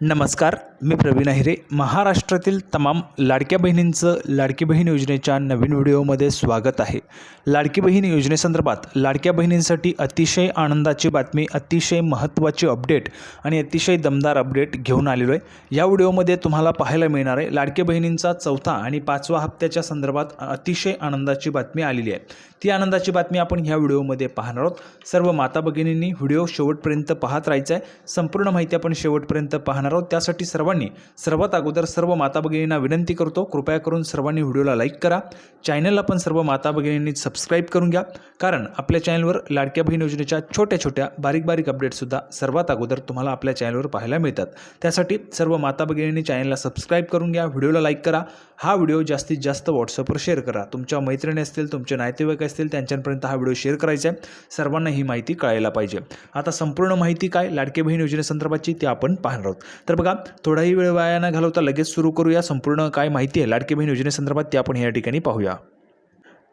नमस्कार मी प्रवीण अहिरे महाराष्ट्रातील तमाम लाडक्या बहिणींचं लाडकी बहीण योजनेच्या नवीन व्हिडिओमध्ये स्वागत आहे. लाडकी बहीण योजनेसंदर्भात लाडक्या बहिणींसाठी अतिशय आनंदाची बातमी अतिशय महत्त्वाची अपडेट आणि अतिशय दमदार अपडेट घेऊन आलेलो आहे. या व्हिडिओमध्ये तुम्हाला पाहायला मिळणार आहे लाडक्या बहिणींचा चौथा आणि पाचवा हप्त्याच्या संदर्भात अतिशय आनंदाची बातमी आलेली आहे. ती आनंदाची बातमी आपण ह्या व्हिडिओमध्ये पाहणार आहोत. सर्व माता भगिनींनी व्हिडिओ शेवटपर्यंत पाहत राहायचा आहे संपूर्ण माहिती आपण शेवटपर्यंत पाहणार आहोत. त्यासाठी सर्वांनी सर्वात अगोदर सर्व माता भगिनींना विनंती करतो कृपया करून सर्वांनी व्हिडिओला लाईक करा. चॅनलला पण सर्व माता भगिनींनी सबस्क्राईब करून घ्या. कारण आपल्या चॅनलवर लाडक्या बहीण योजनेच्या छोट्या छोट्या बारीक बारीक अपडेटसुद्धा सर्वात अगोदर तुम्हाला आपल्या चॅनलवर पाहायला मिळतात. त्यासाठी सर्व माता भगिनींनी चॅनलला सबस्क्राईब करून घ्या व्हिडिओला लाईक करा. हा व्हिडिओ जास्तीत जास्त व्हॉट्सअपवर शेअर करा. तुमच्या मैत्रिणी असतील तुमचे नातेवाईक असतील त्यांच्यापर्यंत हा व्हिडिओ शेअर करायचा आहे. सर्वांना ही माहिती कळायला पाहिजे. आता संपूर्ण माहिती काय? लाडके बहीण योजनेसंदर्भातची ती आपण पाहणार आहोत. तर बघा थोडाही वेळ वाया न घालवता लगेच सुरू करूया. संपूर्ण काय माहिती आहे लाडके बहीण योजनेसंदर्भात ती आपण या ठिकाणी पाहूया.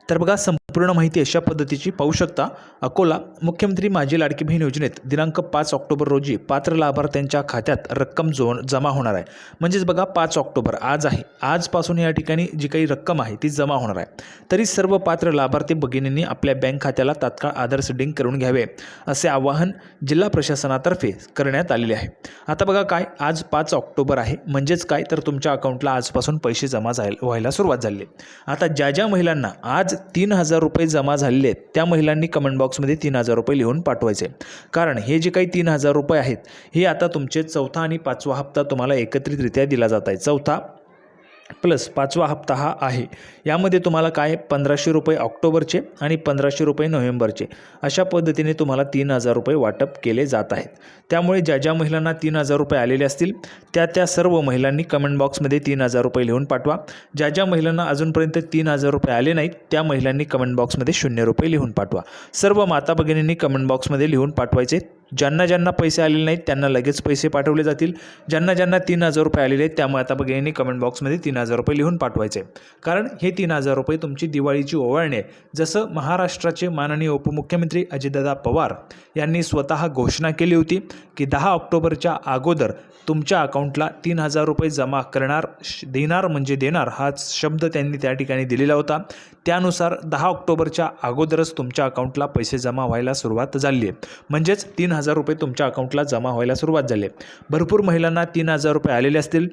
तर बघा पूर्ण माहिती अशा पद्धतीची पाहू शकता. अकोला मुख्यमंत्री माझी लाडकी बहीण योजनेत दिनांक पाच ऑक्टोबर रोजी पात्र लाभार्थ्यांच्या खात्यात रक्कम जो जमा होणार आहे. म्हणजेच बघा पाच ऑक्टोबर आज आहे. आजपासून या ठिकाणी जी काही रक्कम आहे ती जमा होणार आहे. तरी सर्व पात्र लाभार्थी भगिनींनी आपल्या बँक खात्याला तात्काळ आधार सेटिंग करून घ्यावे असे आवाहन जिल्हा प्रशासनातर्फे करण्यात आलेले आहे. आता बघा काय आज पाच ऑक्टोबर आहे. म्हणजेच काय तर तुमच्या अकाउंटला आजपासून पैसे जमा व्हायला सुरुवात झाली. आता ज्या ज्या महिलांना आज तीन हजार रुपये जमा झालेले आहेत त्या महिलांनी कमेंट बॉक्समध्ये तीन हजार रुपये लिहून पाठवायचे. कारण हे जे काही तीन हजार रुपये आहेत हे आता तुमचे चौथा आणि पाचवा हप्ता तुम्हाला एकत्रितरित्या दिला जात आहे. चौथा प्लस पाचवा हप्ता हा आहे. यामध्ये तुम्हाला काय? पंधराशे रुपये ऑक्टोबरचे आणि पंधराशे रुपये नोव्हेंबरचे. अशा पद्धतीने तुम्हाला तीन हजार रुपये वाटप केले जात आहेत. त्यामुळे ज्या ज्या महिलांना तीन हजार रुपये आलेले असतील त्या त्या सर्व महिलांनी कमेंट बॉक्समध्ये तीन हजार रुपये लिहून पाठवा. ज्या ज्या महिलांना अजूनपर्यंत तीन हजार रुपये आले नाहीत त्या महिलांनी कमेंट बॉक्समध्ये शून्य रुपये लिहून पाठवा. सर्व माता भगिनींनी कमेंट बॉक्समध्ये लिहून पाठवायचे. ज्यांना ज्यांना पैसे आलेले नाहीत त्यांना लगेच पैसे पाठवले जातील. ज्यांना ज्यांना तीन हजार रुपये आलेले आहेत त्यामुळे आता भगिनींनी कमेंट बॉक्समध्ये तीन हजार रुपये लिहून पाठवायचे. कारण हे तीन हजार रुपये तुमची दिवाळीची ओवाळणी आहे. जसं महाराष्ट्राचे माननीय उपमुख्यमंत्री अजितदादा पवार यांनी स्वतः घोषणा केली होती की दहा ऑक्टोबरच्या अगोदर तुमच्या अकाउंटला तीन हजार रुपये जमा करणार श- देणार म्हणजे देणार हा शब्द त्यांनी त्या ठिकाणी दिलेला होता. त्यानुसार दहा ऑक्टोबरच्या अगोदरच तुमच्या अकाउंटला पैसे जमा व्हायला सुरुवात झाली आहे. म्हणजेच तीन हजार रुपये तुमच्या अकाउंटला जमा व्हायला सुरुवात झाली. आहे भरपूर महिलांना तीन हजार रुपये आलेले असतील.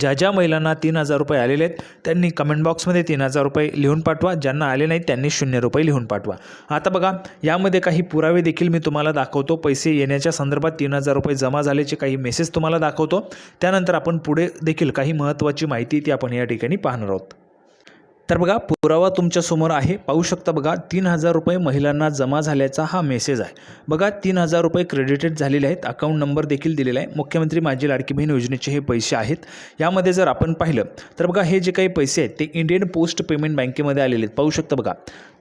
ज्या ज्या महिलांना तीन हजार रुपये आलेले आहेत त्यांनी कमेंट बॉक्समध्ये तीन हजार रुपये लिहून पाठवा. ज्यांना आले नाहीत त्यांनी शून्य रुपये लिहून पाठवा. आता बघा यामध्ये काही पुरावे देखील मी तुम्हाला दाखवतो. पैसे येण्याच्या संदर्भात तीन हजार रुपये जमा झाल्याचे काही मेसेज तुम्हाला दाखवतो. त्यानंतर आपण पुढे देखील काही महत्त्वाची माहिती ती आपण या ठिकाणी पाहणार आहोत. तर बघा पुरावा तुमच्यासमोर आहे. पाहू शकता बघा तीन हजार रुपये महिलांना जमा झाल्याचा हा मेसेज आहे. बघा तीन हजार रुपये क्रेडिटेड झालेले आहेत. अकाउंट नंबर देखील दिलेला आहे. मुख्यमंत्री माझी लाडकी बहीण योजनेचे हे पैसे आहेत. यामध्ये जर आपण पाहिलं तर बघा हे जे काही पैसे आहेत ते इंडियन पोस्ट पेमेंट बँकेमध्ये आलेले आहेत. पाहू शकता बघा.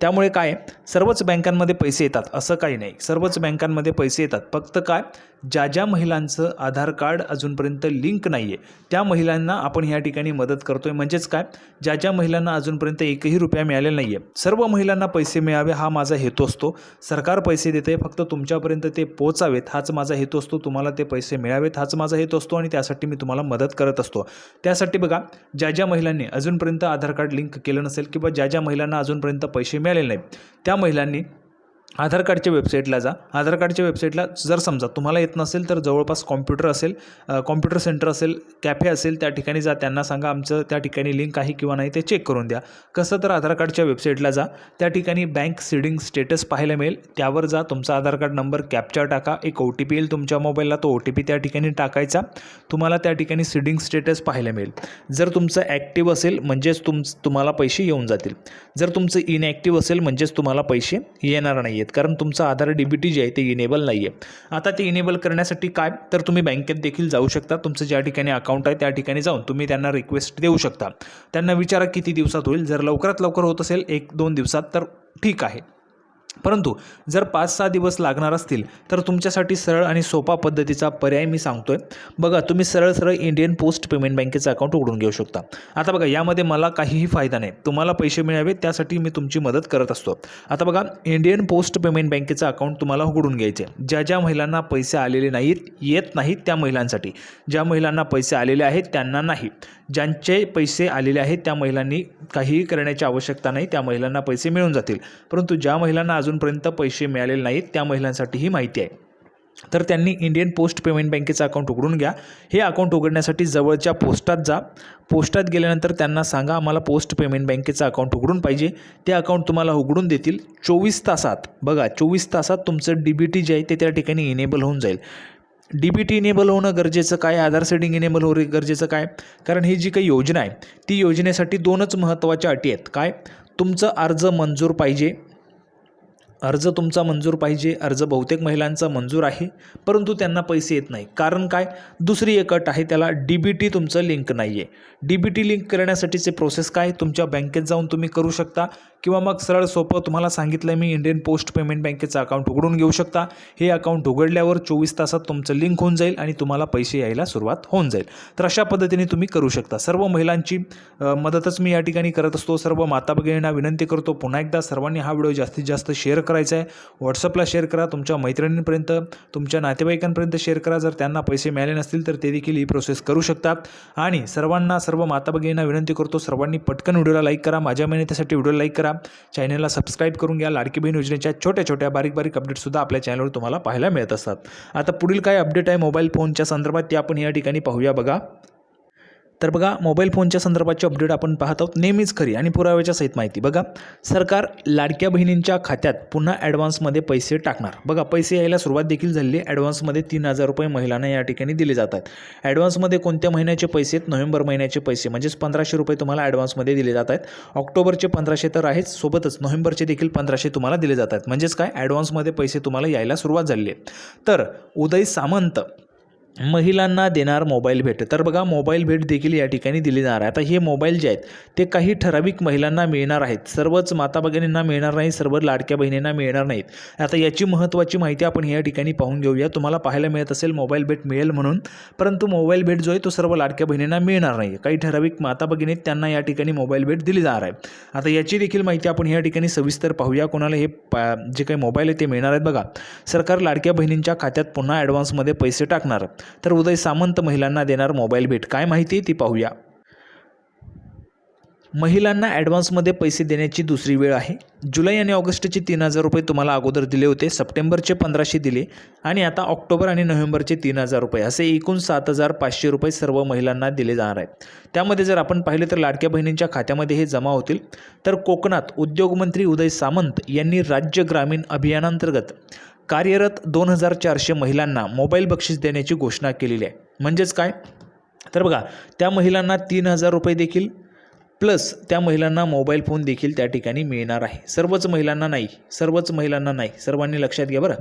त्यामुळे काय सर्वच बँकांमध्ये पैसे येतात. असं काही नाही. सर्वच बँकांमध्ये पैसे येतात. फक्त काय? ज्या ज्या महिलांचं आधार कार्ड अजूनपर्यंत लिंक नाही आहे त्या महिलांना आपण ह्या ठिकाणी मदत करतो आहे म्हणजेच काय? ज्या ज्या महिलांना अजूनपर्यंत एकही रुपया मिळालेला नाही आहे सर्व महिलांना पैसे मिळावे हा माझा हेतू असतो. सरकार पैसे देते फक्त तुमच्यापर्यंत ते पोचावेत हाच माझा हेतू असतो. तुम्हाला ते पैसे मिळावेत हाच माझा हेतू असतो आणि त्यासाठी मी तुम्हाला मदत करत असतो. त्यासाठी बघा ज्या ज्या महिलांनी अजूनपर्यंत आधार कार्ड लिंक केलं नसेल किंवा ज्या ज्या महिलांना अजूनपर्यंत पैसे मिळालेले नाहीत त्या महिलांनी आधार कार्डच्या वेबसाईटला जा. आधार कार्डच्या वेबसाईटला जर समजा तुम्हाला येत नसेल तर जवळपास कॉम्प्युटर असेल कॉम्प्युटर सेंटर असेल कॅफे असेल त्या ठिकाणी जा. त्यांना सांगा आमचं त्या ठिकाणी लिंक आहे किंवा नाही ते चेक करून द्या. कसं तर आधार कार्डच्या वेबसाईटला जा. त्या ठिकाणी बँक सीडिंग स्टेटस पाहायला मिळेल. त्यावर जा. तुमचा आधार कार्ड नंबर कॅप्चर टाका. एक ओ टी पी येईल तुमच्या मोबाईलला. तो ओ टी पी त्या ठिकाणी टाकायचा. तुम्हाला त्या ठिकाणी सीडिंग स्टेटस पाहायला मिळेल. जर तुमचं ॲक्टिव्ह असेल म्हणजेच तुम तुम्हाला पैसे येऊन जातील. जर तुमचं इनॲक्टिव्ह असेल म्हणजेच तुम्हाला पैसे येणार नाही. आहेत कारण तुमचं आधार डी बी टी जे आहे ते इनेबल नाही आहे आता ते इनेबल करण्यासाठी काय? तर तुम्ही बँकेत देखील जाऊ शकता. तुमचं ज्या ठिकाणी अकाउंट आहे त्या ठिकाणी जाऊन तुम्ही त्यांना रिक्वेस्ट देऊ शकता. त्यांना विचारा किती दिवसात होईल. जर लवकरात लवकर होत असेल एक दोन दिवसात तर ठीक आहे. परंतु जर पाच सहा दिवस लागणार असतील तर तुमच्यासाठी सरळ आणि सोपा पद्धतीचा पर्याय मी सांगतो आहे बघा तुम्ही सरळ सरळ इंडियन पोस्ट पेमेंट बँकेचं अकाउंट उघडून घेऊ शकता. आता बघा यामध्ये मला काहीही फायदा नाही. तुम्हाला पैसे मिळावे त्यासाठी मी तुमची मदत करत असतो. आता बघा इंडियन पोस्ट पेमेंट बँकेचं अकाउंट तुम्हाला उघडून घ्यायचे. ज्या ज्या महिलांना पैसे आलेले नाहीत येत नाहीत त्या महिलांसाठी. ज्या महिलांना पैसे आलेले आहेत त्यांना नाही. ज्यांचे पैसे आलेले आहेत त्या महिलांनी काहीही करण्याची आवश्यकता नाही त्या महिलांना पैसे मिळून जातील. परंतु ज्या महिलांना अजूनपर्यंत पैसे मिळालेले नाहीत त्या महिलांसाठी ही माहिती आहे. तर त्यांनी इंडियन पोस्ट पेमेंट बँकेचं अकाउंट उघडून घ्या. हे अकाउंट उघडण्यासाठी जवळच्या पोस्टात जा. पोस्टात गेल्यानंतर त्यांना सांगा आम्हाला पोस्ट पेमेंट बँकेचं अकाउंट उघडून पाहिजे. ते अकाउंट तुम्हाला उघडून देतील चोवीस तासात. बघा चोवीस तासात तुमचं डी बी टी जे आहे ते त्या ठिकाणी इनेबल होऊन जाईल. डी बी टी इनेबल होणं गरजेचं काय? आधार सेटिंग इनेबल हो गरजेचं काय? कारण ही जी काही योजना आहे ती योजनेसाठी दोनच महत्त्वाच्या अटी आहेत. काय? तुमचं अर्ज मंजूर पाहिजे. अर्ज तुमचा मंजूर पाहिजे. अर्ज बहुतेक महिलांचा मंजूर आहे परंतु त्यांना पैसे येत नाही. कारण काय? दुसरी एक अट आहे त्याला डी बी टी तुमचं लिंक नाही आहे डी बी टी लिंक करण्यासाठीचे प्रोसेस काय? तुमच्या बँकेत जाऊन तुम्ही करू शकता. किंवा मग सरळ सोपं तुम्हाला सांगितलं मी इंडियन पोस्ट पेमेंट बँकेचं अकाउंट उघडून घेऊ शकता. हे अकाउंट उघडल्यावर चोवीस तासात तुमचं लिंक होऊन जाईल आणि तुम्हाला पैसे यायला सुरुवात होऊन जाईल. तर अशा पद्धतीने तुम्ही करू शकता. सर्व महिलांची मदतच मी या ठिकाणी करत असतो. सर्व माता भगिनींना विनंती करतो पुन्हा एकदा सर्वांनी हा व्हिडिओ जास्तीत जास्त शेअर करायचा आहे. व्हॉट्सअपला शेअर करा. तुमच्या मैत्रिणींपर्यंत तुमच्या नातेवाईकांपर्यंत शेअर करा. जर त्यांना पैसे मिळाले नसतील तर ते देखील ही प्रोसेस करू शकतात आणि सर्वांना सर्व माता भगिनींना विनंती करतो सर्वांनी पटकन व्हिडिओला लाईक करा. माझ्या मेहनतीसाठी व्हिडिओ लाईक करा. चॅनलला सबस्क्राईब करून घ्या. लाडकी बहीण योजनेच्या छोट्या छोट्या बारीक बारीक अपडेटसुद्धा आपल्या चॅनलवर तुम्हाला पाहायला मिळत असतात. आता पुढील काय अपडेट आहे मोबाईल फोनच्या संदर्भात ते आपण या ठिकाणी पाहूया बघा. तर बघा मोबाईल फोनच्या संदर्भाचे अपडेट आपण पाहत आहोत. नेहमीच खरी आणि पुराव्याच्या सहित माहिती. बघा सरकार लाडक्या बहिणींच्या खात्यात पुन्हा ॲडव्हान्समध्ये पैसे टाकणार. बघा पैसे यायला सुरुवात देखील झाली ॲडव्हान्समध्ये तीन हजार रुपये महिलांना या ठिकाणी दिले जातात ॲडव्हान्समध्ये कोणत्या महिन्याचे पैसे आहेत? नोव्हेंबर महिन्याचे पैसे म्हणजेच पंधराशे रुपये तुम्हाला ॲडव्हान्समध्ये दिले जात आहेत. ऑक्टोबरचे पंधराशे तर आहेच सोबतच नोव्हेंबरचे देखील पंधराशे तुम्हाला दिले जात आहेत. म्हणजेच काय? ॲडव्हान्समध्ये पैसे तुम्हाला यायला सुरुवात झाली आहे. तर उदय सामंत महिलांना देणार मोबाईल भेट. तर बघा मोबाईल भेट देखील या ठिकाणी दिली जाणार आहे. आता हे मोबाईल जे आहेत ते काही ठराविक महिलांना मिळणार आहेत. सर्वच माता भगिनींना मिळणार नाही सर्व लाडक्या बहिणींना मिळणार नाहीत. आता याची महत्त्वाची माहिती आपण या ठिकाणी पाहून घेऊया. तुम्हाला पाहायला मिळत असेल मोबाईल भेट मिळेल म्हणून. परंतु मोबाईल भेट जो आहे तो सर्व लाडक्या बहिणींना मिळणार नाही. काही ठराविक माता भगिनीत त्यांना या ठिकाणी मोबाईल भेट दिली जाणार आहे. आता याची देखील माहिती आपण या ठिकाणी सविस्तर पाहूया. कोणाला हे पा जे काही मोबाईल आहे ते मिळणार आहेत बघा. सरकार लाडक्या बहिणींच्या खात्यात पुन्हा ॲडव्हान्समध्ये पैसे टाकणार. तर उदय सामंत महिलांना देणार मोबाईल भेट. काय माहिती? आहे ती पाहूया. महिलांना ॲडव्हान्समध्ये पैसे देण्याची दुसरी वेळ आहे. जुलै आणि ऑगस्टचे तीन हजार रुपये तुम्हाला अगोदर दिले होते सप्टेंबरचे पंधराशे दिले आणि आता ऑक्टोबर आणि नोव्हेंबरचे तीन हजार रुपये. असे एकूण सात हजार पाचशे रुपये सर्व महिलांना दिले जाणार आहेत. त्यामध्ये जर आपण पाहिलं तर लाडक्या बहिणींच्या खात्यामध्ये हे जमा होतील. तर कोकणात उद्योगमंत्री उदय सामंत यांनी राज्य ग्रामीण अभियानांतर्गत कार्यरत दोन हजार चारशे महिलांना मोबाईल बक्षीस देण्याची घोषणा केलेली आहे. म्हणजेच काय? तर बघा त्या महिलांना तीन हजार रुपये देखील प्लस त्या महिलांना मोबाईल फोन देखील त्या ठिकाणी मिळणार आहे. सर्वच महिलांना नाही सर्वच महिलांना नाही सर्वांनी लक्षात घ्या बरं.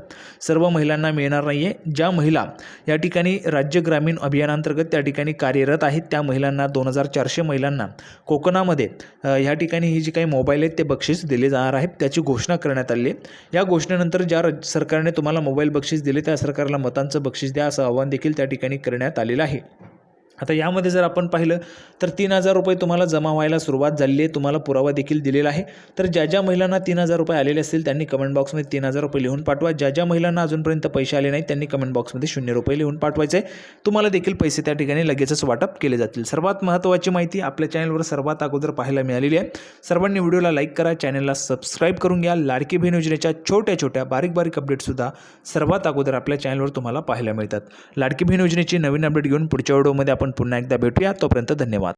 सर्व महिलांना मिळणार नाही आहे ज्या महिला या ठिकाणी राज्य ग्रामीण अभियानांतर्गत त्या ठिकाणी कार्यरत आहेत त्या महिलांना दोन हजार चारशे महिलांना कोकणामध्ये ह्या ठिकाणी ही जी काही मोबाईल आहेत ते बक्षीस दिले जाणार आहेत त्याची घोषणा करण्यात आली आहे. या घोषणेनंतर ज्या सरकारने तुम्हाला मोबाईल बक्षीस दिले त्या सरकारला मतांचं बक्षीस द्या असं आवाहन देखील त्या ठिकाणी करण्यात आलेलं आहे. आता यामध्ये जर आपण पाहिलं तर तीन हजार रुपये तुम्हाला जमा व्हायला सुरुवात झालेली आहे. तुम्हाला पुरावा देखील दिलेला आहे. तर ज्या ज्या महिलांना तीन हजार रुपये आलेले असतील त्यांनी कमेंट बॉक्समध्ये तीन हजार रुपये लिहून पाठवा. ज्या ज्या महिलांना अजूनपर्यंत पैसे आले नाहीत त्यांनी कमेंट बॉक्समध्ये शून्य रुपये लिहून पाठवायचे. आहे तुम्हाला देखील पैसे त्या ठिकाणी लगेचच वाटप केले जातील. सर्वात महत्त्वाची माहिती आपल्या चॅनलवर सर्वात अगोदर पाहायला मिळालेली आहे. सर्वांनी व्हिडिओला लाईक करा चॅनलला सबस्क्राईब करून घ्या. लाडकी बहीण योजनेच्या छोट्या छोट्या बारीक बारीक अपडेटसुद्धा सर्वात अगोदर आपल्या चॅनलवर तुम्हाला पाहायला मिळतात. लाडकी बहीण योजनेची नवीन अपडेट घेऊन पुढच्या व्हिडिओमध्ये आपण पुन्हा एकदा भेटूया. तोपर्यंत धन्यवाद.